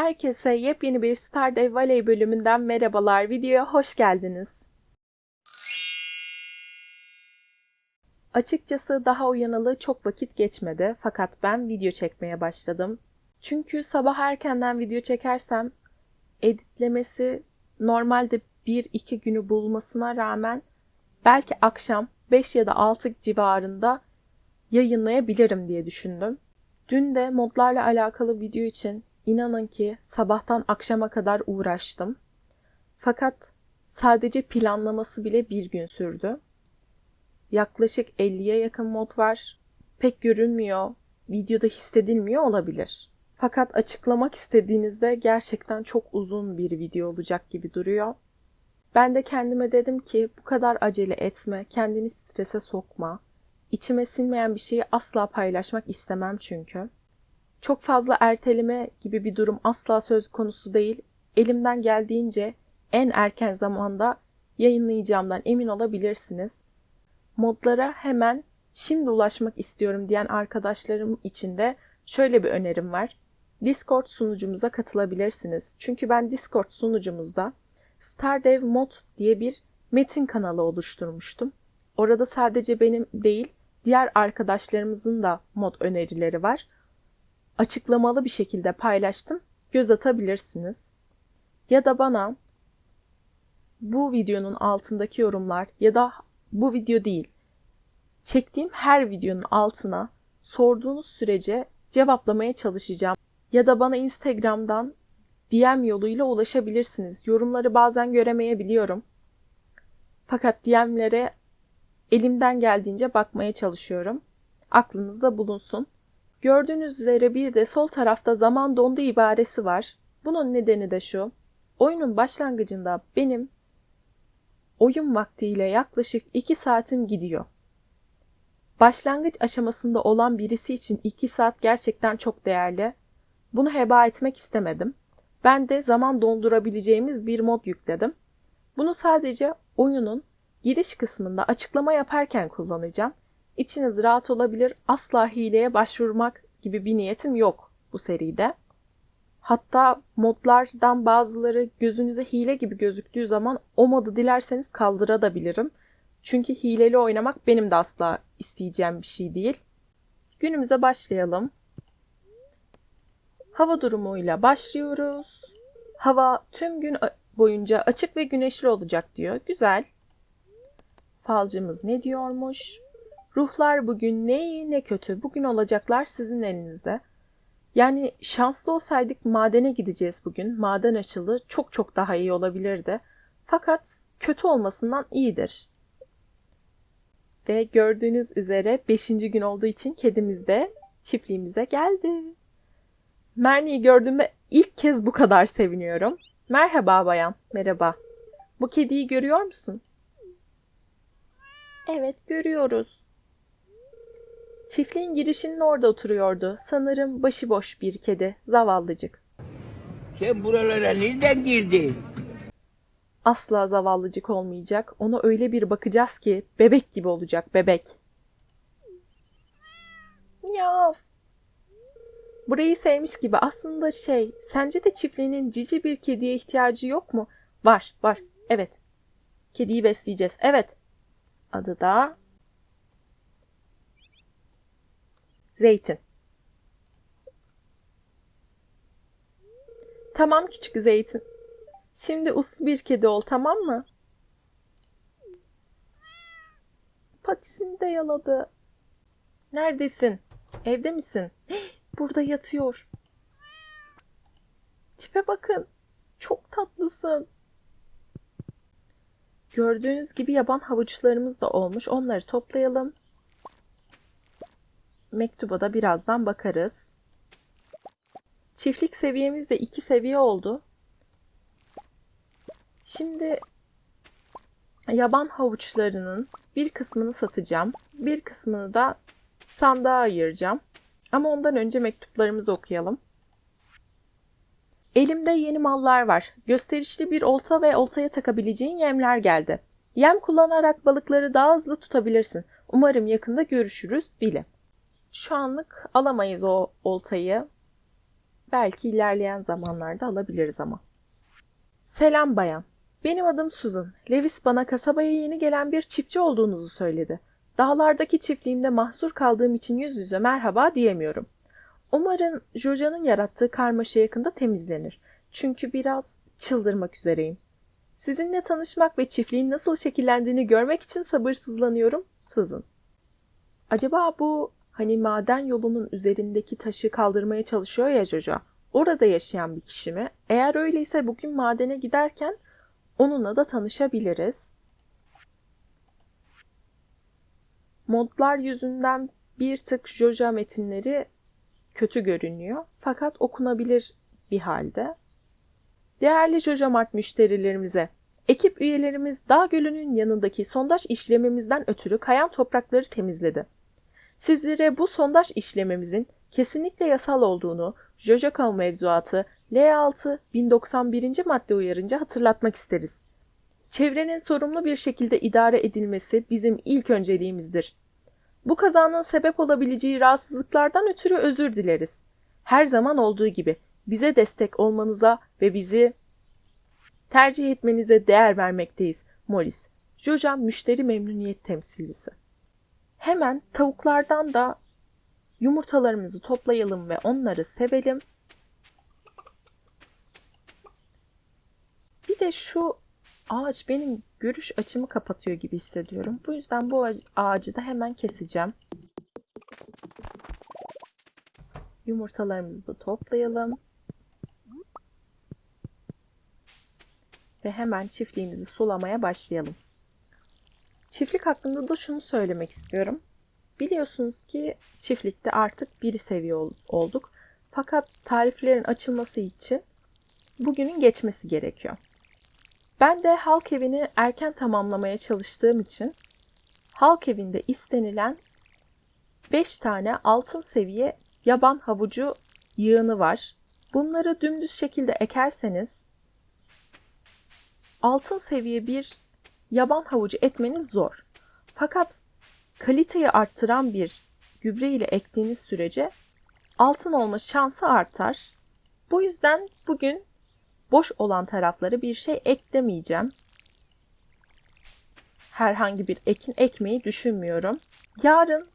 Herkese yepyeni bir Stardew Valley bölümünden merhabalar. Videoya hoş geldiniz. Açıkçası daha uyanalı çok vakit geçmedi fakat ben video çekmeye başladım. Çünkü sabah erkenden video çekersem editlemesi normalde 1-2 günü bulmasına rağmen belki akşam 5 ya da 6 civarında yayınlayabilirim diye düşündüm. Dün de modlarla alakalı video için inanın ki sabahtan akşama kadar uğraştım. Fakat sadece planlaması bile bir gün sürdü. Yaklaşık 50'ye yakın mod var. Pek görünmüyor, videoda hissedilmiyor olabilir. Fakat açıklamak istediğinizde gerçekten çok uzun bir video olacak gibi duruyor. Ben de kendime dedim ki bu kadar acele etme, kendini strese sokma. İçime sinmeyen bir şeyi asla paylaşmak istemem çünkü. Çok fazla erteleme gibi bir durum asla söz konusu değil. Elimden geldiğince en erken zamanda yayınlayacağımdan emin olabilirsiniz. Modlara hemen şimdi ulaşmak istiyorum diyen arkadaşlarım için de şöyle bir önerim var. Discord sunucumuza katılabilirsiniz. Çünkü ben Discord sunucumuzda Stardew Mod diye bir metin kanalı oluşturmuştum. Orada sadece benim değil, diğer arkadaşlarımızın da mod önerileri var. Açıklamalı bir şekilde paylaştım. Göz atabilirsiniz. Ya da bana bu videonun altındaki yorumlar ya da bu video değil, çektiğim her videonun altına sorduğunuz sürece cevaplamaya çalışacağım. Ya da bana Instagram'dan DM yoluyla ulaşabilirsiniz. Yorumları bazen göremeyebiliyorum. Fakat DM'lere elimden geldiğince bakmaya çalışıyorum. Aklınızda bulunsun. Gördüğünüz üzere bir de sol tarafta zaman dondu ibaresi var. Bunun nedeni de şu. Oyunun başlangıcında benim oyun vaktiyle yaklaşık 2 saatim gidiyor. Başlangıç aşamasında olan birisi için 2 saat gerçekten çok değerli. Bunu heba etmek istemedim. Ben de zaman dondurabileceğimiz bir mod yükledim. Bunu sadece oyunun giriş kısmında açıklama yaparken kullanacağım. İçiniz rahat olabilir. Asla hileye başvurmak gibi bir niyetim yok bu seride. Hatta modlardan bazıları gözünüze hile gibi gözüktüğü zaman o modu dilerseniz kaldırabilirim. Çünkü hileli oynamak benim de asla isteyeceğim bir şey değil. Günümüze başlayalım. Hava durumuyla başlıyoruz. Hava tüm gün boyunca açık ve güneşli olacak diyor. Güzel. Falcımız ne diyormuş? Ruhlar bugün ne iyi ne kötü. Bugün olacaklar sizin elinizde. Yani şanslı olsaydık madene gideceğiz bugün. Maden açılı çok çok daha iyi olabilirdi. Fakat kötü olmasından iyidir. Ve gördüğünüz üzere 5. gün olduğu için kedimiz de çiftliğimize geldi. Merni'yi gördüğümde ilk kez bu kadar seviniyorum. Merhaba bayan, merhaba. Bu kediyi görüyor musun? Evet, görüyoruz. Çiftliğin girişinin orada oturuyordu. Sanırım başıboş bir kedi, zavallıcık. Sen buralara nereden girdin? Asla zavallıcık olmayacak. Ona öyle bir bakacağız ki bebek gibi olacak, bebek. Miyav. Burayı sevmiş gibi aslında şey, sence de çiftliğinin cici bir kediye ihtiyacı yok mu? Var, var. Evet. Kediyi besleyeceğiz. Evet. Adı da Zeytin. Tamam küçük Zeytin. Şimdi uslu bir kedi ol tamam mı? Patisini de yaladı. Neredesin? Evde misin? Burada yatıyor. Tipe bakın. Çok tatlısın. Gördüğünüz gibi yaban havuçlarımız da olmuş. Onları toplayalım. Mektuba da birazdan bakarız. Çiftlik seviyemiz de iki seviye oldu. Şimdi yaban havuçlarının bir kısmını satacağım. Bir kısmını da sandığa ayıracağım. Ama ondan önce mektuplarımızı okuyalım. Elimde yeni mallar var. Gösterişli bir olta ve oltaya takabileceğin yemler geldi. Yem kullanarak balıkları daha hızlı tutabilirsin. Umarım yakında görüşürüz bile. Şu anlık alamayız o oltayı. Belki ilerleyen zamanlarda alabiliriz ama. Selam bayan. Benim adım Susan. Lewis bana kasabaya yeni gelen bir çiftçi olduğunuzu söyledi. Dağlardaki çiftliğimde mahsur kaldığım için yüz yüze merhaba diyemiyorum. Umarım Joja'nın yarattığı karmaşa yakında temizlenir. Çünkü biraz çıldırmak üzereyim. Sizinle tanışmak ve çiftliğin nasıl şekillendiğini görmek için sabırsızlanıyorum. Susan. Acaba bu hani maden yolunun üzerindeki taşı kaldırmaya çalışıyor ya Jojo. Orada yaşayan bir kişi mi? Eğer öyleyse bugün madene giderken onunla da tanışabiliriz. Modlar yüzünden bir tık Jojo metinleri kötü görünüyor. Fakat okunabilir bir halde. Değerli Jojo Mart müşterilerimize, ekip üyelerimiz Dağ Gölü'nün yanındaki sondaj işlememizden ötürü kayan toprakları temizledi. Sizlere bu sondaj işlememizin kesinlikle yasal olduğunu Jojaka mevzuatı L6 1091. madde uyarınca hatırlatmak isteriz. Çevrenin sorumlu bir şekilde idare edilmesi bizim ilk önceliğimizdir. Bu kazanın sebep olabileceği rahatsızlıklardan ötürü özür dileriz. Her zaman olduğu gibi bize destek olmanıza ve bizi tercih etmenize değer vermekteyiz. Morris, Joja müşteri memnuniyet temsilcisi. Hemen tavuklardan da yumurtalarımızı toplayalım ve onları sevelim. Bir de şu ağaç benim görüş açımı kapatıyor gibi hissediyorum. Bu yüzden bu ağacı da hemen keseceğim. Yumurtalarımızı da toplayalım. Ve hemen çiftliğimizi sulamaya başlayalım. Çiftlik hakkında da şunu söylemek istiyorum. Biliyorsunuz ki çiftlikte artık biri seviye olduk. Fakat tariflerin açılması için bugünün geçmesi gerekiyor. Ben de halk evini erken tamamlamaya çalıştığım için halk evinde istenilen 5 tane altın seviye yaban havucu yığını var. Bunları dümdüz şekilde ekerseniz altın seviye bir yaban havucu etmeniz zor. Fakat kaliteyi arttıran bir gübre ile ektiğiniz sürece altın olma şansı artar. Bu yüzden bugün boş olan tarafları bir şey eklemeyeceğim. Herhangi bir ekin ekmeyi düşünmüyorum. Yarın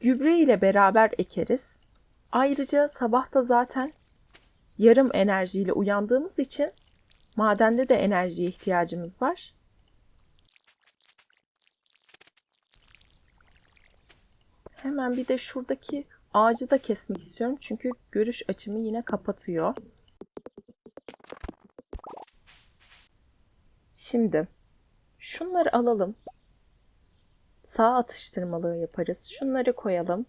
gübre ile beraber ekeriz. Ayrıca sabah da zaten yarım enerjiyle uyandığımız için madende de enerjiye ihtiyacımız var. Hemen bir de şuradaki ağacı da kesmek istiyorum. Çünkü görüş açımı yine kapatıyor. Şimdi şunları alalım. Sağ atıştırmalığı yaparız. Şunları koyalım.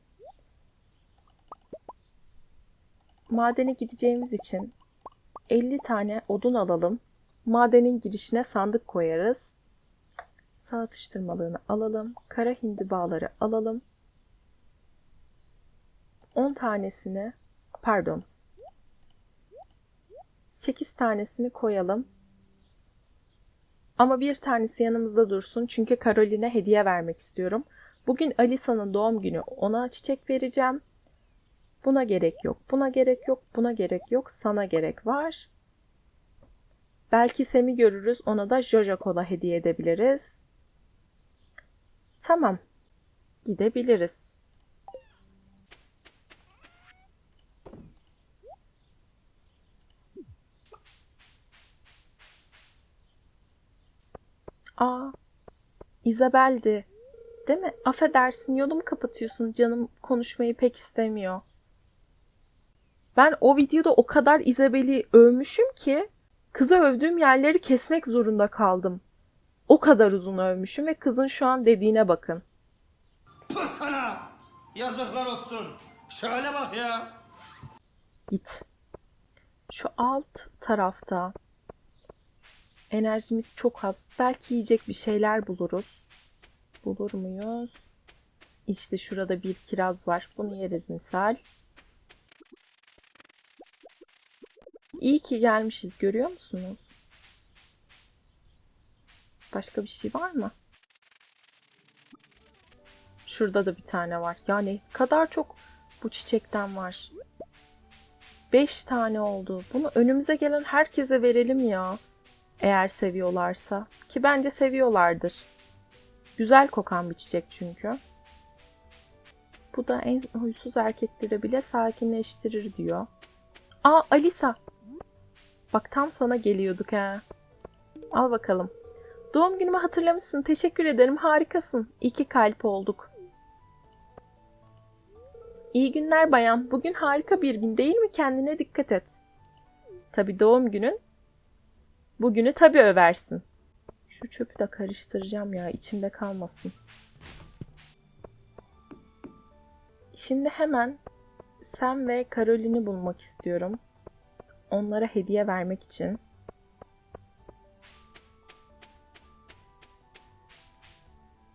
Madene gideceğimiz için 50 tane odun alalım. Madenin girişine sandık koyarız. Sağ atıştırmalığını alalım. Kara hindibaları alalım. 10 tanesini pardon 8 tanesini koyalım. Ama bir tanesi yanımızda dursun çünkü Caroline hediye vermek istiyorum. Bugün Alisa'nın doğum günü. Ona çiçek vereceğim. Buna gerek yok. Buna gerek yok. Buna gerek yok. Sana gerek var. Belki Sem'i görürüz. Ona da Jojo Cola hediye edebiliriz. Tamam. Gidebiliriz. Aa, Isabel'di. Değil mi? Affedersin yolumu kapatıyorsun. Canım konuşmayı pek istemiyor. Ben o videoda o kadar Isabel'i övmüşüm ki kızı övdüğüm yerleri kesmek zorunda kaldım. O kadar uzun övmüşüm ve kızın şu an dediğine bakın. Pıh sana! Yazıklar olsun. Şöyle bak ya. Git. Şu alt tarafta enerjimiz çok az. Belki yiyecek bir şeyler buluruz. Bulur muyuz? İşte şurada bir kiraz var. Bunu yeriz misal. İyi ki gelmişiz görüyor musunuz? Başka bir şey var mı? Şurada da bir tane var. Ya ne kadar çok bu çiçekten var. 5 tane oldu. Bunu önümüze gelen herkese verelim ya. Eğer seviyorlarsa. Ki bence seviyorlardır. Güzel kokan bir çiçek çünkü. Bu da en huysuz erkekleri bile sakinleştirir diyor. Aa Alisa. Bak tam sana geliyorduk ha. Al bakalım. Doğum günümü hatırlamışsın. Teşekkür ederim. Harikasın. İki kalp olduk. İyi günler bayan. Bugün harika bir gün değil mi? Kendine dikkat et. Tabi doğum günün. Bugünü tabi översin. Şu çöpü de karıştıracağım ya. içimde kalmasın. Şimdi hemen Sam ve Caroline'i bulmak istiyorum. Onlara hediye vermek için.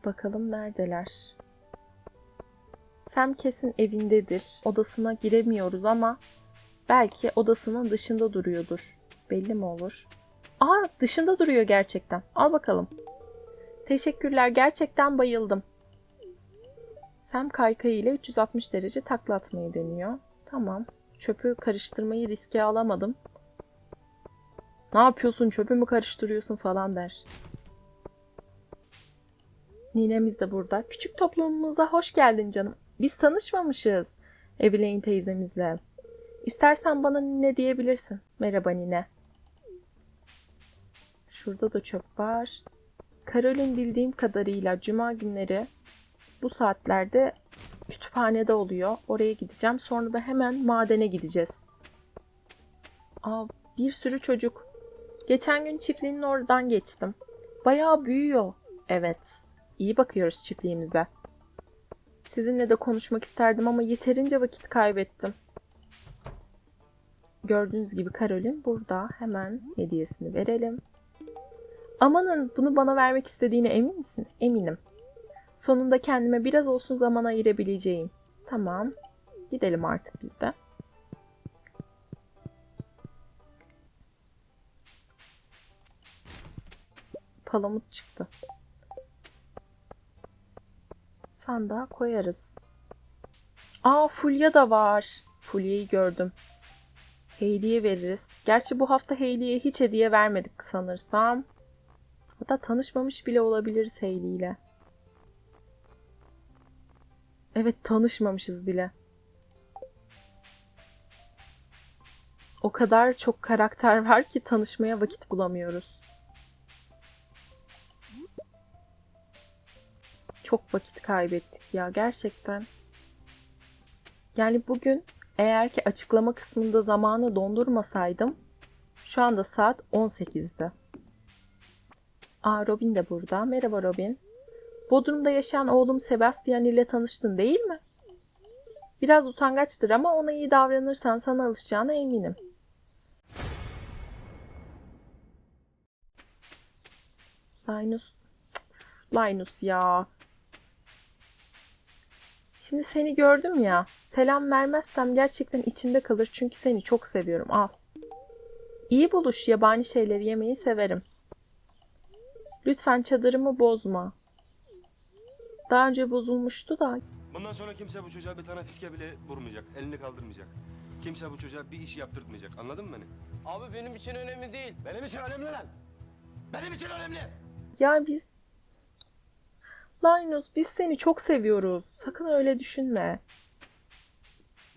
Bakalım neredeler? Sam kesin evindedir. Odasına giremiyoruz ama belki odasının dışında duruyordur. Belli mi olur? Aa dışında duruyor gerçekten. Al bakalım. Teşekkürler gerçekten bayıldım. Sam kaykayı ile 360 derece takla atmayı deniyor. Tamam. Çöpü karıştırmayı riske alamadım. Ne yapıyorsun çöpü mü karıştırıyorsun falan der. Ninemiz de burada. Küçük toplumumuza hoş geldin canım. Biz tanışmamışız. Evelyn teyzemizle. İstersen bana nine diyebilirsin. Merhaba nine. Şurada da çöp var. Karolin bildiğim kadarıyla cuma günleri bu saatlerde kütüphanede oluyor. Oraya gideceğim. Sonra da hemen madene gideceğiz. Aa, bir sürü çocuk. Geçen gün çiftliğinin oradan geçtim. Bayağı büyüyor. Evet. İyi bakıyoruz çiftliğimize. Sizinle de konuşmak isterdim ama yeterince vakit kaybettim. Gördüğünüz gibi Karolin burada. Hemen hediyesini verelim. Amanın bunu bana vermek istediğine emin misin? Eminim. Sonunda kendime biraz olsun zaman ayırabileceğim. Tamam. Gidelim artık biz de. Palamut çıktı. Sandığa koyarız. Aa Fulya da var. Fulya'yı gördüm. Hayley'e veririz. Gerçi bu hafta Hayley'e hiç hediye vermedik sanırsam. Hatta tanışmamış bile olabiliriz Hayley ile. Evet tanışmamışız bile. O kadar çok karakter var ki tanışmaya vakit bulamıyoruz. Çok vakit kaybettik ya gerçekten. Yani bugün eğer ki açıklama kısmında zamanı dondurmasaydım şu anda saat 18'de. Aa Robin de burada. Merhaba Robin. Bodrum'da yaşayan oğlum Sebastian ile tanıştın değil mi? Biraz utangaçtır ama ona iyi davranırsan sana alışacağına eminim. Linus. Linus ya. Şimdi seni gördüm ya. Selam vermezsem gerçekten içimde kalır çünkü seni çok seviyorum. Al. İyi buluş. Yabani şeyleri yemeyi severim. Lütfen çadırımı bozma. Daha önce bozulmuştu da Bundan sonra kimse bu çocuğa bir tane fiske bile vurmayacak, elini kaldırmayacak. Kimse bu çocuğa bir iş yaptırtmayacak. Anladın mı beni? Abi benim için önemli değil. Benim için önemli lan. Benim için önemli. ya biz Linus biz seni çok seviyoruz. Sakın öyle düşünme.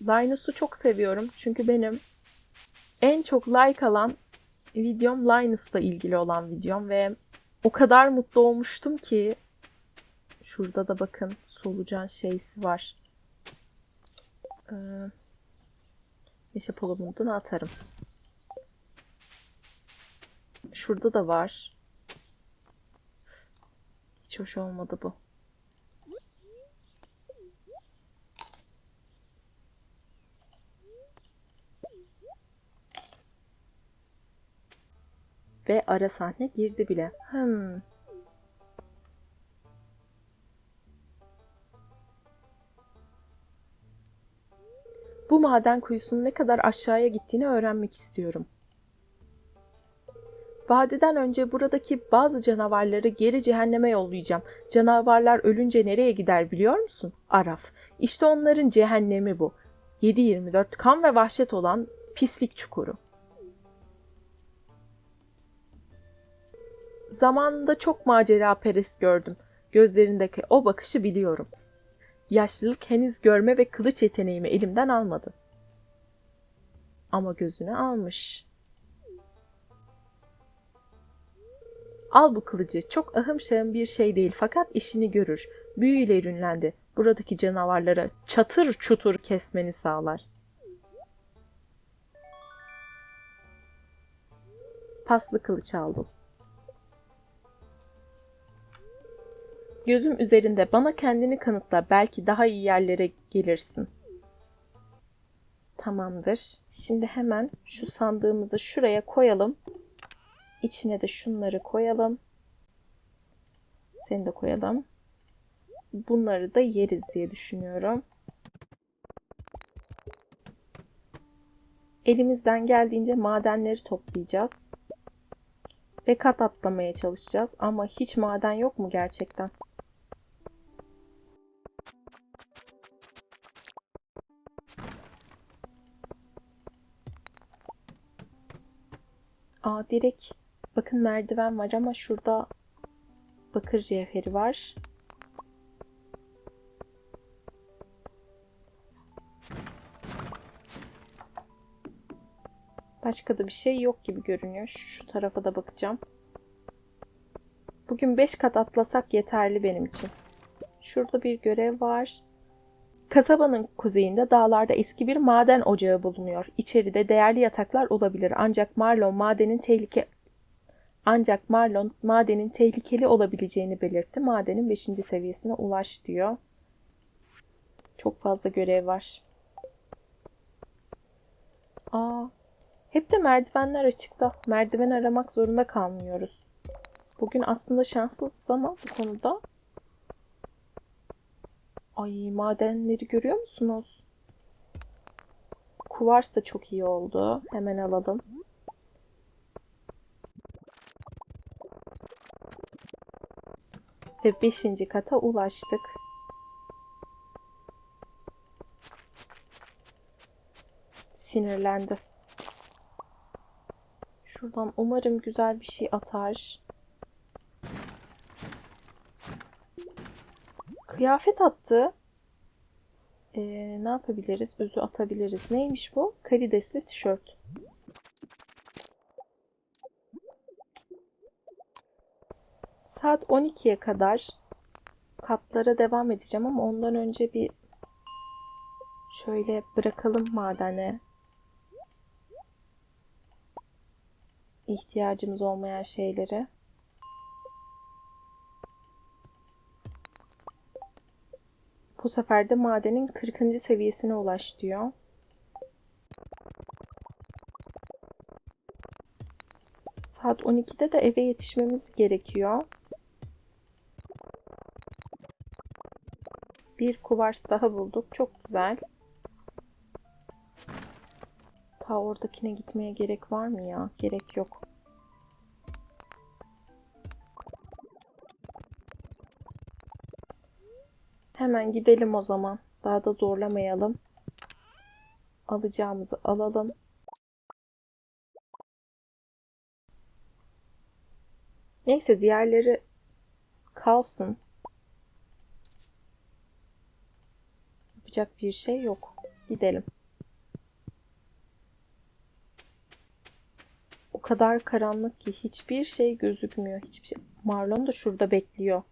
Linus'u çok seviyorum çünkü benim en çok like alan videom Linus'la ilgili olan videom ve o kadar mutlu olmuştum ki şurada da bakın solucan şeysi var. Ee, Neşe Polomundu'nu atarım. Şurada da var. Hiç hoş olmadı bu. Ve ara sahne girdi bile. Hmm. Bu maden kuyusunun ne kadar aşağıya gittiğini öğrenmek istiyorum. Vadiden önce buradaki bazı canavarları geri cehenneme yollayacağım. Canavarlar ölünce nereye gider biliyor musun? Araf. İşte onların cehennemi bu. 7-24 kan ve vahşet olan Pislik çukuru. Zamanında çok macera perest gördüm. Gözlerindeki o bakışı biliyorum. Yaşlılık henüz görme ve kılıç yeteneğimi elimden almadı. Ama gözüne almış. Al bu kılıcı. Çok ahım şahım bir şey değil fakat işini görür. Büyüyle ürünlendi. Buradaki canavarlara çatır çutur kesmeni sağlar. Paslı kılıç aldım. Gözüm üzerinde bana kendini kanıtla belki daha iyi yerlere gelirsin. Tamamdır. Şimdi hemen şu sandığımızı şuraya koyalım. İçine de şunları koyalım. Seni de koyalım. Bunları da yeriz diye düşünüyorum. Elimizden geldiğince madenleri toplayacağız. Ve kat atlamaya çalışacağız. Ama hiç maden yok mu gerçekten? Aa direkt bakın merdiven var ama şurada bakır cevheri var. Başka da bir şey yok gibi görünüyor. Şu tarafa da bakacağım. Bugün 5 kat atlasak yeterli benim için. Şurada bir görev var. Kasabanın kuzeyinde dağlarda eski bir maden ocağı bulunuyor. İçeride değerli yataklar olabilir ancak Marlon madenin tehlike ancak Marlon madenin tehlikeli olabileceğini belirtti. Madenin 5. seviyesine ulaş diyor. Çok fazla görev var. Aa, hep de merdivenler açıkta. Merdiven aramak zorunda kalmıyoruz. Bugün aslında şanssızız ama bu konuda Ay madenleri görüyor musunuz? Kuvars da çok iyi oldu. Hemen alalım. Ve 5. kata ulaştık. Sinirlendi. Şuradan umarım güzel bir şey atar. Kıyafet attı. Ee, ne yapabiliriz? Özü atabiliriz. Neymiş bu? Karidesli tişört. Saat 12'ye kadar katlara devam edeceğim ama ondan önce bir şöyle bırakalım madene. İhtiyacımız olmayan şeyleri. Bu sefer de madenin 40. seviyesine ulaş diyor. Saat 12'de de eve yetişmemiz gerekiyor. Bir kuvars daha bulduk. Çok güzel. Ta oradakine gitmeye gerek var mı ya? Gerek yok. Hemen gidelim o zaman. Daha da zorlamayalım. Alacağımızı alalım. Neyse diğerleri kalsın. Yapacak bir şey yok. Gidelim. O kadar karanlık ki hiçbir şey gözükmüyor. Hiçbir şey. Marlon da şurada bekliyor.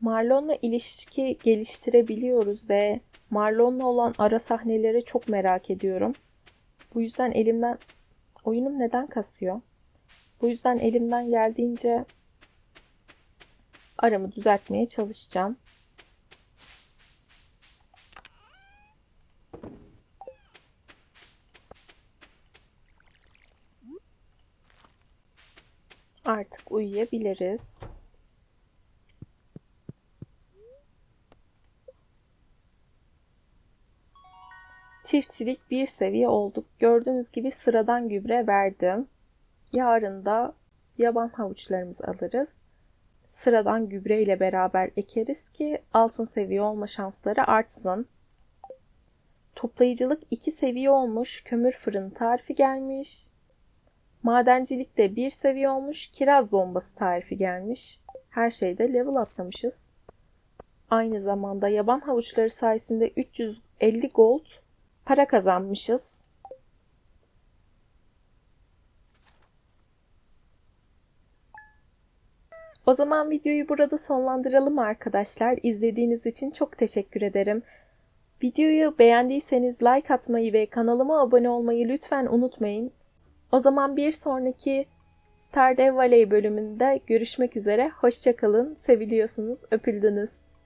Marlon'la ilişki geliştirebiliyoruz ve Marlon'la olan ara sahneleri çok merak ediyorum. Bu yüzden elimden oyunum neden kasıyor? Bu yüzden elimden geldiğince aramı düzeltmeye çalışacağım. Artık uyuyabiliriz. Çiftçilik bir seviye olduk. Gördüğünüz gibi sıradan gübre verdim. Yarın da yaban havuçlarımızı alırız. Sıradan gübre ile beraber ekeriz ki altın seviye olma şansları artsın. Toplayıcılık 2 seviye olmuş. Kömür fırını tarifi gelmiş. Madencilik de 1 seviye olmuş. Kiraz bombası tarifi gelmiş. Her şeyde level atlamışız. Aynı zamanda yaban havuçları sayesinde 350 gold para kazanmışız. O zaman videoyu burada sonlandıralım arkadaşlar. İzlediğiniz için çok teşekkür ederim. Videoyu beğendiyseniz like atmayı ve kanalıma abone olmayı lütfen unutmayın. O zaman bir sonraki Stardew Valley bölümünde görüşmek üzere. Hoşçakalın. Seviliyorsunuz. Öpüldünüz.